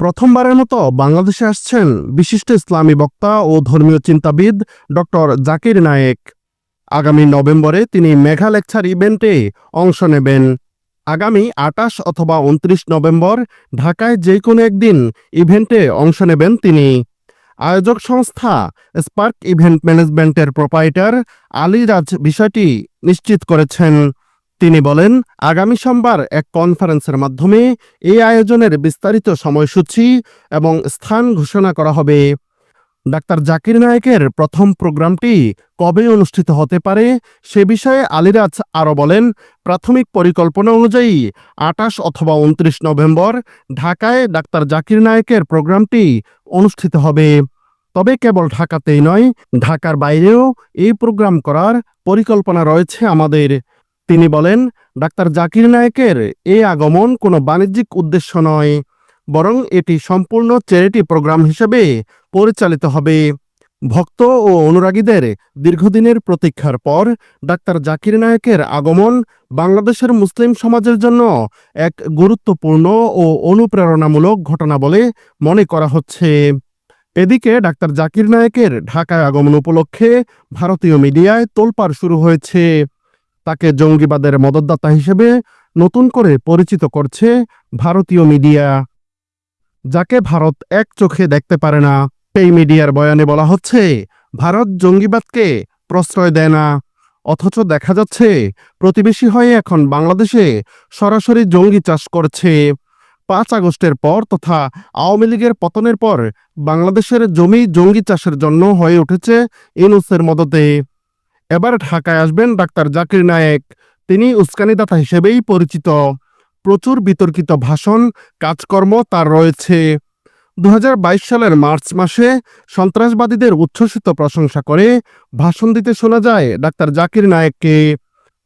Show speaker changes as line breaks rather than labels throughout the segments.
প্রথমবারের মতো বাংলাদেশে আসছেন বিশিষ্ট ইসলামী বক্তা ও ধর্মীয় চিন্তাবিদ ডক্টর জাকির নায়েক। আগামী নভেম্বরে তিনি মেঘা লেকচার ইভেন্টে অংশ নেবেন। আগামী আটাশ অথবা উনত্রিশ নভেম্বর ঢাকায় যে কোনো একদিন ইভেন্টে অংশ নেবেন তিনি। আয়োজক সংস্থা স্পার্ক ইভেন্ট ম্যানেজমেন্টের প্রোপাইটার আলী রাজ বিষয়টি নিশ্চিত করেছেন। তিনি বলেন, আগামী সোমবার এক কনফারেন্সের মাধ্যমে এই আয়োজনের বিস্তারিত সময়সূচি এবং স্থান ঘোষণা করা হবে। ডাক্তার জাকির নায়েকের প্রথম প্রোগ্রামটি কবে অনুষ্ঠিত হতে পারে সে বিষয়ে আলিরাজ আরও বলেন, প্রাথমিক পরিকল্পনা অনুযায়ী আটাশ অথবা উনত্রিশ নভেম্বর ঢাকায় ডাক্তার জাকির নায়েকের প্রোগ্রামটি অনুষ্ঠিত হবে। তবে কেবল ঢাকাতেই নয়, ঢাকার বাইরেও এই প্রোগ্রাম করার পরিকল্পনা রয়েছে আমাদের। তিনি বলেন, ডাক্তার জাকির নায়েকের এই আগমন কোনো বাণিজ্যিক উদ্দেশ্য নয়, বরং এটি সম্পূর্ণ চ্যারিটি প্রোগ্রাম হিসেবে পরিচালিত হবে। ভক্ত ও অনুরাগীদের দীর্ঘদিনের প্রতীক্ষার পর ডাক্তার জাকির নায়েকের আগমন বাংলাদেশের মুসলিম সমাজের জন্য এক গুরুত্বপূর্ণ ও অনুপ্রেরণামূলক ঘটনা বলে মনে করা হচ্ছে। এদিকে ডাক্তার জাকির নায়েকের ঢাকায় আগমন উপলক্ষে ভারতীয় মিডিয়ায় তোলপাড় শুরু হয়েছে। তাকে জঙ্গিবাদের মদতদাতা হিসেবে নতুন করে পরিচিত করছে ভারতীয় মিডিয়া। যাকে ভারত এক চোখে দেখতে পারে না এই মিডিয়ার বয়ানে বলা হচ্ছে, ভারত জঙ্গিবাদকে প্রশ্রয় দেয় না। অথচ দেখা যাচ্ছে, প্রতিবেশী হয়ে এখন বাংলাদেশে সরাসরি জঙ্গি চাষ করছে। পাঁচ আগস্টের পর তথা আওয়ামী লীগের পতনের পর বাংলাদেশের জমি জঙ্গি চাষের জন্য হয়ে উঠেছে ইনুসের মদতে। এবার ঢাকায় আসবেন ডাক্তার জাকির নায়েক। তিনি উস্কানিদাতা হিসেবেই পরিচিত। প্রচুর বিতর্কিত ভাষণ, কাজকর্ম তার রয়েছে। দুহাজার বাইশ সালের মার্চ মাসে সন্ত্রাসবাদীদের উচ্ছ্বসিত প্রশংসা করে ভাষণ দিতে শোনা যায় ডাক্তার জাকির নায়েককে।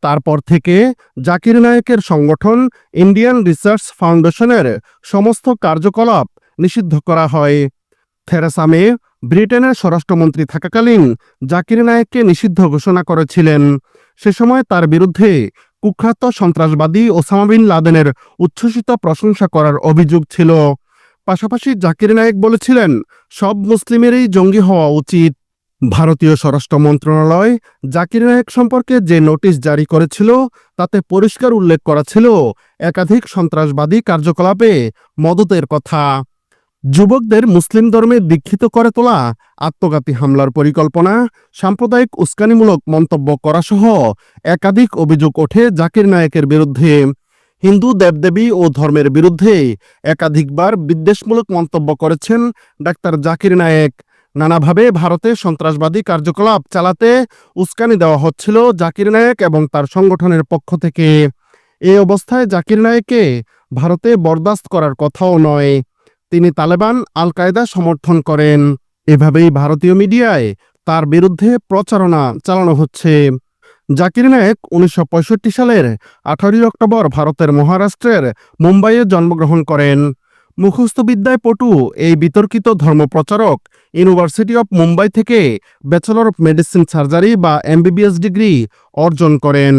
তারপর থেকে জাকির নায়েকের সংগঠন ইন্ডিয়ান রিসার্চ ফাউন্ডেশনের সমস্ত কার্যকলাপ নিষিদ্ধ করা হয়। থেরেসা মে ব্রিটেনের স্বরাষ্ট্রমন্ত্রী থাকাকালীন জাকির নায়েককে নিষিদ্ধ ঘোষণা করেছিলেন। সে সময় তার বিরুদ্ধে কুখ্যাত সন্ত্রাসবাদী ওসামা বিন লাদেনের উচ্ছ্বসিত প্রশংসা করার অভিযোগ ছিল। পাশাপাশি জাকির নায়েক বলেছিলেন, সব মুসলিমেরই জঙ্গি হওয়া উচিত। ভারতীয় স্বরাষ্ট্র মন্ত্রণালয় জাকির নায়েক সম্পর্কে যে নোটিশ জারি করেছিল, তাতে পরিষ্কার উল্লেখ করা ছিল একাধিক সন্ত্রাসবাদী কার্যকলাপে মদতের কথা। যুবকদের মুসলিম ধর্মে দীক্ষিত করে তোলা, আত্মঘাতী হামলার পরিকল্পনা, সাম্প্রদায়িক উস্কানিমূলক মন্তব্য করাসহ একাধিক অভিযোগ ওঠে জাকির নায়েকের বিরুদ্ধে। হিন্দু দেবদেবী ও ধর্মের বিরুদ্ধে একাধিকবার বিদ্বেষমূলক মন্তব্য করেছেন ডাক্তার জাকির নায়েক। নানাভাবে ভারতে সন্ত্রাসবাদী কার্যকলাপ চালাতে উস্কানি দেওয়া হচ্ছিল জাকির নায়েক এবং তার সংগঠনের পক্ষ থেকে। এ অবস্থায় জাকির নায়েককে ভারতে বরদাস্ত করার কথাও নয়। তিনি তালেবান আল কায়দা সমর্থন করেন। এভাবেই ভারতীয় মিডিয়ায় তার বিরুদ্ধে প্রচারণা চালানো হচ্ছে। জাকির নায়েক উনিশশো সালের আঠারোই অক্টোবর ভারতের মহারাষ্ট্রের মুম্বাইয়ে জন্মগ্রহণ করেন। মুখস্থবিদ্যায় পটু এই বিতর্কিত ধর্মপ্রচারক ইউনিভার্সিটি অব মুম্বাই থেকে ব্যাচেলর অফ মেডিসিন সার্জারি বা এমবিবিএস ডিগ্রি অর্জন করেন।